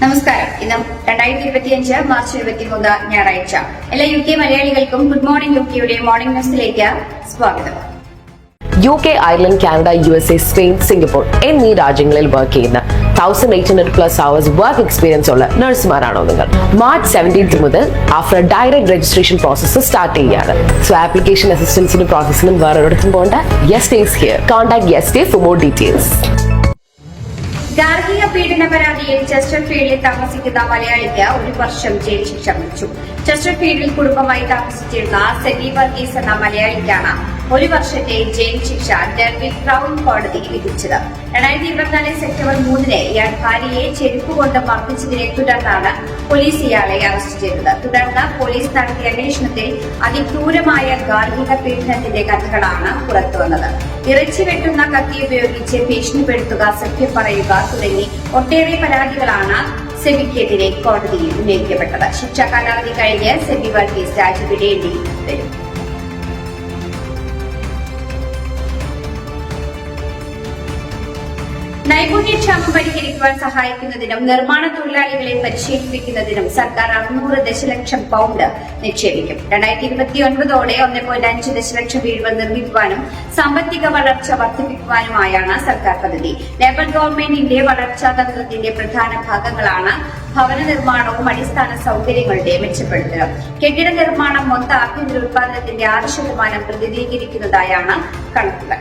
നമസ്കാരം. ഇന്ന് രണ്ടായിരത്തി ഇരുപത്തിയഞ്ച് മാർച്ച് ഇരുപത്തിമൂന്ന് ഞായറാഴ്ച. എല്ലാ യു കെ മലയാളികൾക്കും ഗുഡ് മോർണിംഗ് യു കെയുടെ മോർണിംഗ് ന്യൂസിലേക്ക് സ്വാഗതം. U K Ireland Canada U S A Spain Singapore എന്നീ രാജ്യങ്ങളിൽ വർക്ക് ചെയ്യുന്ന thousand eight hundred plus hours work experience ഉള്ള നഴ്സുമാരാണോ നിങ്ങൾ? മാർച്ച് സെവന്റീൻത്ത് മുതൽ after direct registration process start ചെയ്യുകയാണ്. സോ ആപ്ലിക്കേഷൻ അസിസ്റ്റൻസിനും പ്രോസസ്സിനും വേറെ ഒരിടത്തും പോകേണ്ട yes days here contact yes day for more details ഗാർഹിക പീഡന പരാതിയിൽ ചെസ്റ്റർഫീൽഡിൽ താമസിക്കുന്ന മലയാളിക്ക് ഒരു വർഷം ജയിൽ ശിക്ഷ വിളിച്ചു ചെസ്റ്റർഫീൽഡിൽ കുടുംബമായി താമസിച്ചിരുന്ന സെബി വർഗീസ് എന്ന മലയാളിക്കാണ് ഒരു വർഷത്തെ ജയിൽ ശിക്ഷ ഡൽഹി ക്രൗൺ കോടതി വിധിച്ചത്. രണ്ടായിരത്തി ഇരുപത്തിനാല് സെപ്റ്റംബർ മൂന്നിന് ഇയാൾ ഭാര്യയെ ചെരുപ്പ് കൊണ്ട് മർദ്ദിച്ചതിനെ തുടർന്നാണ് പോലീസ് ഇയാളെ അറസ്റ്റ് ചെയ്തത്. തുടർന്ന് പോലീസ് നടത്തിയ അന്വേഷണത്തിൽ അതിക്രൂരമായ ഗാർഹിക പീഡനത്തിന്റെ കഥകളാണ് പുറത്തുവന്നത് ഇറച്ചി വെട്ടുന്ന കത്തി ഉപയോഗിച്ച് ഭീഷണിപ്പെടുത്തുക സഖ്യം പറയുക തുടങ്ങി ഒട്ടേറെ പരാതികളാണ് സെബിക്കെതിരെ കോടതിയിൽ ഉന്നയിക്കപ്പെട്ടത്. ശിക്ഷാ കാലാവധി കഴിഞ്ഞ് സെബി വർഗീസ് രാജ്യവിടേണ്ടി വരും. നൈപുണ്യക്ഷാമം പരിഹരിക്കുവാൻ സഹായിക്കുന്നതിനും നിർമ്മാണ തൊഴിലാളികളെ പരിശീലിപ്പിക്കുന്നതിനും സർക്കാർ അറുന്നൂറ് ദശലക്ഷം പൗണ്ട് നിക്ഷേപിക്കും. രണ്ടായിരത്തി ഇരുപത്തി ഒൻപതോടെ ഒന്ന് പോയിന്റ് അഞ്ച് ദശലക്ഷം വീടുകൾ നിർമ്മിക്കുവാനും സാമ്പത്തിക വളർച്ച വർദ്ധിപ്പിക്കുവാനുമായാണ് സർക്കാർ പദ്ധതി. ലേബർ ഗവൺമെന്റിന്റെ വളർച്ചാ തന്ത്രത്തിന്റെ പ്രധാന ഭാഗങ്ങളാണ് ഭവന നിർമ്മാണവും അടിസ്ഥാന സൗകര്യങ്ങളുടെ മെച്ചപ്പെടുത്തലും. കെട്ടിട നിർമ്മാണം മൊത്ത ആഭ്യന്തര ഉത്പാദനത്തിന്റെ ആറ് ശതമാനം പ്രതിനിധീകരിക്കുന്നതായാണ് കണക്കുകൾ.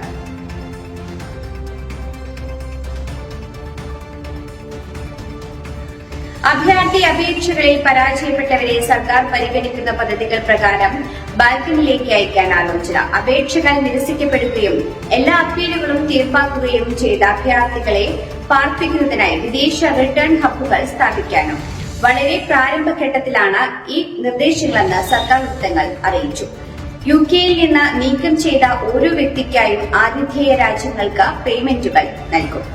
അഭയാർത്ഥി അപേക്ഷകളിൽ പരാജയപ്പെട്ടവരെ സർക്കാർ പരിഗണിക്കുന്ന പദ്ധതികൾ പ്രകാരം ബാൽക്കണിലേക്ക് അയക്കാൻ ആലോചന. അപേക്ഷകൾ നിരസിക്കപ്പെടുകയും എല്ലാ അപ്പീലുകളും തീർപ്പാക്കുകയും ചെയ്ത അഭയാർത്ഥികളെ പാർപ്പിക്കുന്നതിനായി വിദേശ റിട്ടേൺ ഹബ്ബുകൾ സ്ഥാപിക്കാനും വളരെ പ്രാരംഭഘട്ടത്തിലാണ് ഈ നിർദ്ദേശങ്ങളെന്ന് സർക്കാർ വൃത്തങ്ങൾ അറിയിച്ചു. യു കെയിൽ നിന്ന് നീക്കം ചെയ്ത ഓരോ വ്യക്തിക്കായും ആതിഥേയ രാജ്യങ്ങൾക്ക് പേയ്മെന്റുകൾ നൽകും.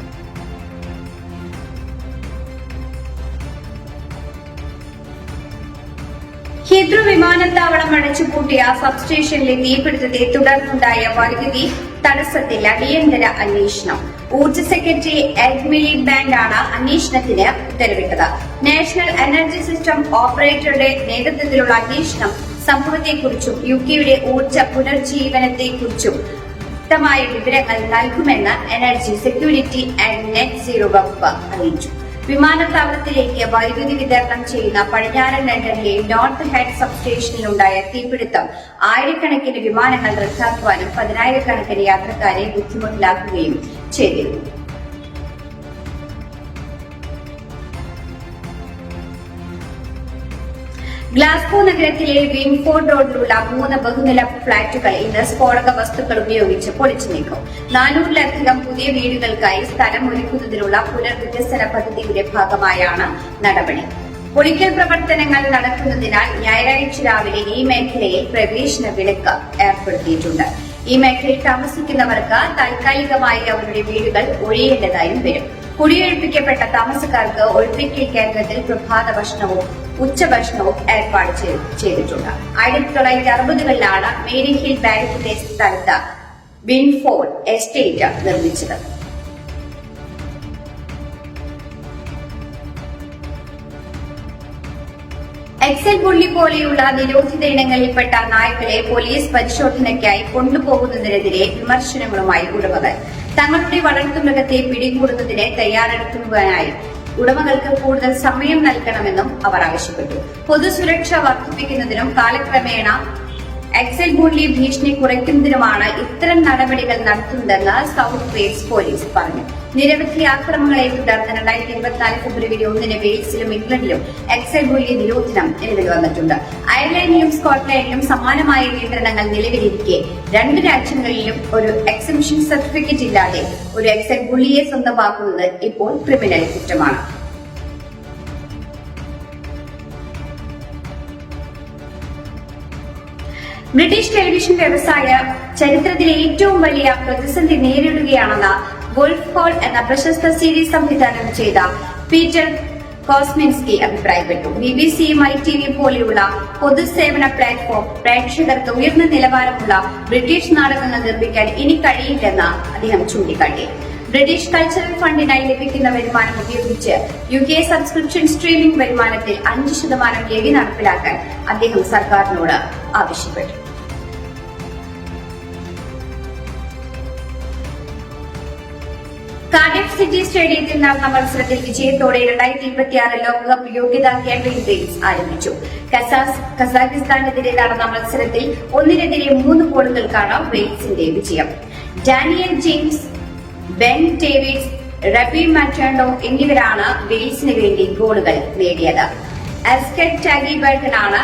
ഹിദ്രു വിമാനത്താവളം അടച്ചുപൂട്ടിയ സബ്സ്റ്റേഷനിലെ തീപിടുത്തത്തെ തുടർന്നുണ്ടായ വൈദ്യുതി തടസ്സത്തിൽ അടിയന്തര അന്വേഷണം. ഊർജ സെക്രട്ടറി എഡ്മിലി ബാൻഡാണ് അന്വേഷണത്തിന് ഉത്തരവിട്ടത്. നാഷണൽ എനർജി സിസ്റ്റം ഓപ്പറേറ്ററുടെ നേതൃത്വത്തിലുള്ള അന്വേഷണം സംഭവത്തെക്കുറിച്ചും യു കെയുടെ ഊർജ പുനർജീവനത്തെക്കുറിച്ചും വ്യക്തമായ വിവരങ്ങൾ നൽകുമെന്ന് energy security and net zero വകുപ്പ് അറിയിച്ചു. വിമാനത്താവളത്തിലേക്ക് വൈദ്യുതി വിതരണം ചെയ്യുന്ന പടിഞ്ഞാറൻ ലണ്ടനിലെ നോർത്ത് ഹെഡ് സബ്സ്റ്റേഷനിലുണ്ടായ തീപിടുത്തം ആയിരക്കണക്കിന് വിമാനങ്ങൾ റദ്ദാക്കുവാനും പതിനായിരക്കണക്കിന് യാത്രക്കാരെ ബുദ്ധിമുട്ടിലാക്കുകയും ചെയ്തിരുന്നു. ഗ്ലാസ്കോ നഗരത്തിലെ വിൻഫോർഡ് റോഡിലുള്ള മൂന്ന് ബഹുനില ഫ്ളാറ്റുകൾ ഇന്ന് സ്ഫോടക വസ്തുക്കൾ ഉപയോഗിച്ച് പൊളിച്ചു നീക്കും. നാനൂറിലധികം പുതിയ വീടുകൾക്കായി സ്ഥലം ഒരുക്കുന്നതിനുള്ള പുനർവികസന പദ്ധതിയുടെ ഭാഗമായാണ് നടപടി. പൊളിക്കൽ പ്രവർത്തനങ്ങൾ നടക്കുന്നതിനാൽ ഞായറാഴ്ച രാവിലെ ഈ മേഖലയിൽ പ്രവേശന വിലക്ക് ഏർപ്പെടുത്തിയിട്ടുണ്ട്. ഈ മേഖലയിൽ താമസിക്കുന്നവർക്ക് താൽക്കാലികമായി അവരുടെ വീടുകൾ ഒഴിയേണ്ടതായും വരും. കുടിയൊഴിപ്പിക്കപ്പെട്ട താമസക്കാർക്ക് ഒഴിപ്പിക്കൽ കേന്ദ്രത്തിൽ പ്രഭാത ഭക്ഷണവും ഉച്ചഭക്ഷണവും ഏർപ്പാട് ചെയ്തിട്ടുണ്ട്. ആയിരത്തി തൊള്ളായിരത്തി അറുപതുകളിലാണ് മേരി ഹിൽ ബാങ്കിന്റെ സ്ഥലത്ത് വിൻഫോൾ എസ്റ്റേറ്റ് നിർമ്മിച്ചത്. എക്സൽ പുള്ളി പോലെയുള്ള നിരോധിത ഇനങ്ങളിൽപ്പെട്ട നായ്ക്കളെ പോലീസ് പരിശോധനയ്ക്കായി കൊണ്ടുപോകുന്നതിനെതിരെ വിമർശനങ്ങളുമായി ഉടമകൾ. തങ്ങളുടെ വളർത്തുമൃഗത്തെ പിടികൂടുന്നതിന് തയ്യാറെടുക്കുന്നതിനായി ഉടമകൾക്ക് കൂടുതൽ സമയം നൽകണമെന്നും അവർ ആവശ്യപ്പെട്ടു. പൊതുസുരക്ഷ വർദ്ധിപ്പിക്കുന്നതിനും കാലക്രമേണ എക്സൽ ബുള്ളി ഭീഷണി കുറയ്ക്കുന്നതിനുമാണ് ഇത്തരം നടപടികൾ നടത്തുന്നതെന്ന് സൗത്ത് വെയിൽസ് പോലീസ് പറഞ്ഞു. നിരവധി ആക്രമണങ്ങളെ തുടർന്ന് രണ്ടായിരത്തി ഇരുപത്തിനാല് ഫെബ്രുവരി ഒന്നിന് വെയിൽസിലും ഇംഗ്ലണ്ടിലും എക്സൽ ബുള്ളി നിരോധനം നിലവിൽ വന്നിട്ടുണ്ട്. അയർലൻഡിലും സ്കോട്ട്ലൻഡിലും സമാനമായ നിയന്ത്രണങ്ങൾ നിലവിലിരിക്കെ. രണ്ട് രാജ്യങ്ങളിലും ഒരു എക്സിബിഷൻ സർട്ടിഫിക്കറ്റ് ഇല്ലാതെ ഒരു എക്സൈറ്റ് ബുള്ളിയെ സ്വന്തമാക്കുന്നത് ഇപ്പോൾ ക്രിമിനൽ കുറ്റമാണ്. ബ്രിട്ടീഷ് ടെലിവിഷൻ വ്യവസായ ചരിത്രത്തിലെ ഏറ്റവും വലിയ പ്രതിസന്ധി നേരിടുകയാണെന്ന ഗോൾഫ് കോൾ എന്ന പ്രശസ്ത സീരീസ് സംവിധാനം ചെയ്ത പീറ്റർ കോസ്മിൻസ്കി അഭിപ്രായപ്പെട്ടു. B B C my T V പോലെയുള്ള പൊതുസേവന പ്ലാറ്റ്ഫോം പ്രേക്ഷകർക്ക് ഉയർന്ന നിലവാരമുള്ള ബ്രിട്ടീഷ് നാടകങ്ങൾ നിർമ്മിക്കാൻ ഇനി കഴിയില്ലെന്ന് അദ്ദേഹം ചൂണ്ടിക്കാട്ടി. ബ്രിട്ടീഷ് കൾച്ചറൽ ഫണ്ടിനായി ലഭിക്കുന്ന വരുമാനം ഉപയോഗിച്ച് യു കെ സബ്സ്ക്രിപ്ഷൻ സ്ട്രീമിംഗ് വരുമാനത്തിൽ അഞ്ച് ശതമാനം ലവി നടപ്പിലാക്കാൻ അദ്ദേഹം സർക്കാരിനോട് ആവശ്യപ്പെട്ടു. സിറ്റി സ്റ്റേഡിയത്തിൽ നടന്ന മത്സരത്തിൽ വിജയത്തോടെ രണ്ടായിരത്തി ഇരുപത്തിയാറ് ലോകകപ്പ് യോഗ്യതാ ക്യാമ്പയിൻ ഗെയിംസ് ആരംഭിച്ചു. കസാസ് കസാഖിസ്ഥാനെതിരെ നടന്ന മത്സരത്തിൽ ഒന്നിനെതിരെ മൂന്ന് ഗോളുകൾക്കാണ് വെയിൽസിന്റെ വിജയം. ഡാനിയൽ ജെയിംസ് ബെൻ ഡേവിഡ്സ് റബി മാറ്റാണ്ടോ എന്നിവരാണ് വെയിൽസിന് വേണ്ടി ഗോളുകൾ നേടിയത്. അസ്കറ്റ് ടാഗിബർഗനാണ്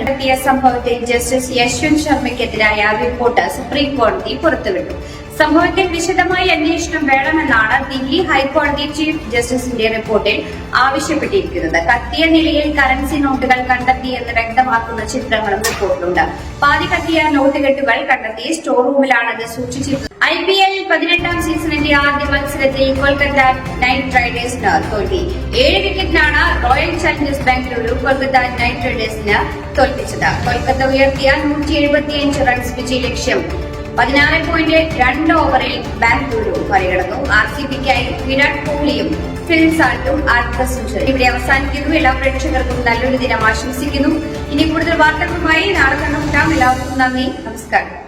നടത്തിയ സംഭവത്തിൽ ജസ്റ്റിസ് യശ്വന്ത് ശർമ്മയ്ക്കെതിരായ റിപ്പോർട്ട് സുപ്രീം കോടതി പുറത്തുവിട്ടു. സംഭവത്തിൽ വിശദമായി അന്വേഷണം വേണമെന്നാണ് ദില്ലി ഹൈക്കോടതി ചീഫ് ജസ്റ്റിസിന്റെ റിപ്പോർട്ടിൽ ആവശ്യപ്പെട്ടിരിക്കുന്നത്. കത്തിയ നിലയിൽ കറൻസി നോട്ടുകൾ കണ്ടെത്തിയെന്ന് വ്യക്തമാക്കുന്ന ചിത്രങ്ങളും റിപ്പോർട്ടുണ്ട്. പാതി കത്തിയ നോട്ടുകെട്ടുകൾ കണ്ടെത്തി സ്റ്റോർ റൂമിലാണത് സൂക്ഷിച്ചിരുന്നത് ഐ പി എൽ പതിനെട്ടാം സീസണിന്റെ ആദ്യ മത്സരത്തിൽ കൊൽക്കത്ത നൈറ്റ് റൈഡേഴ്സിന് തോൽവി. ഏഴ് വിക്കറ്റിനാണ് Royal Challengers Bengaluru Kolkata Knight റൈഡേഴ്സിന് തോൽപ്പിച്ചത്. കൊൽക്കത്ത ഉയർത്തിയ നൂറ്റി എഴുപത്തിയഞ്ച് റൺസ് വിജയ ലക്ഷ്യം പതിനാറ് പോയിന്റ് രണ്ട് ഓവറിൽ ബാംഗ്ലൂരു മറികടന്നു. ആർ സി ബിക്കായി വിരാട് കോഹ്ലിയും ഫിൽ സാൾട്ടും അർദ്ധ ഇവിടെ അവസാനിക്കുന്നു. എല്ലാ പ്രേക്ഷകർക്കും നല്ലൊരു ദിനം ആശംസിക്കുന്നു. ഇനി കൂടുതൽ വാർത്തകളുമായി നാളെ കണ്ടുമുട്ടാം എല്ലാവർക്കും നന്ദി. നമസ്കാരം.